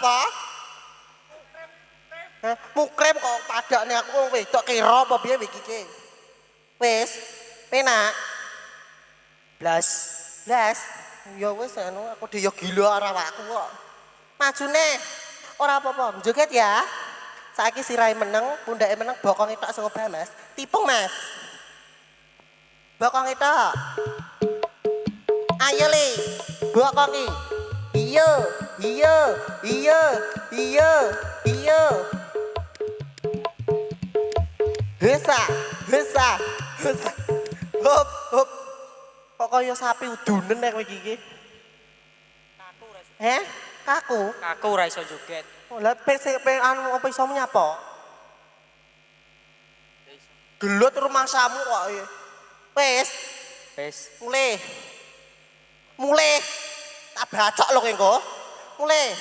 apa? Hah? Mukrem kok padakne aku wong wedok kira apa piye iki iki? Wis, penak. Blas. Blas. Ya wis anu aku dhewe ya gila arah awakku kok. Majune. Ora apa-apa, joget ya. Saiki sirahe meneng, pundake meneng, bokonge tok sing obah, Mas. Tipung, Mas. Bokonge tok. Ayo le, bokonge. Iya, iya, iya, iya, iya. Hesa, hesa, hesa. Hop, hop. Kok kaya sapi udunen nek kowe iki. Kaku ra iso. Heh? Kaku. Kaku ra iso joget. Oh, Lah pe sing pe anu apa iso nyapa? Gelut rumah samu kok. iya. Wis, Wis. mulai. Mulai. Tak bacok lho kowe 嘞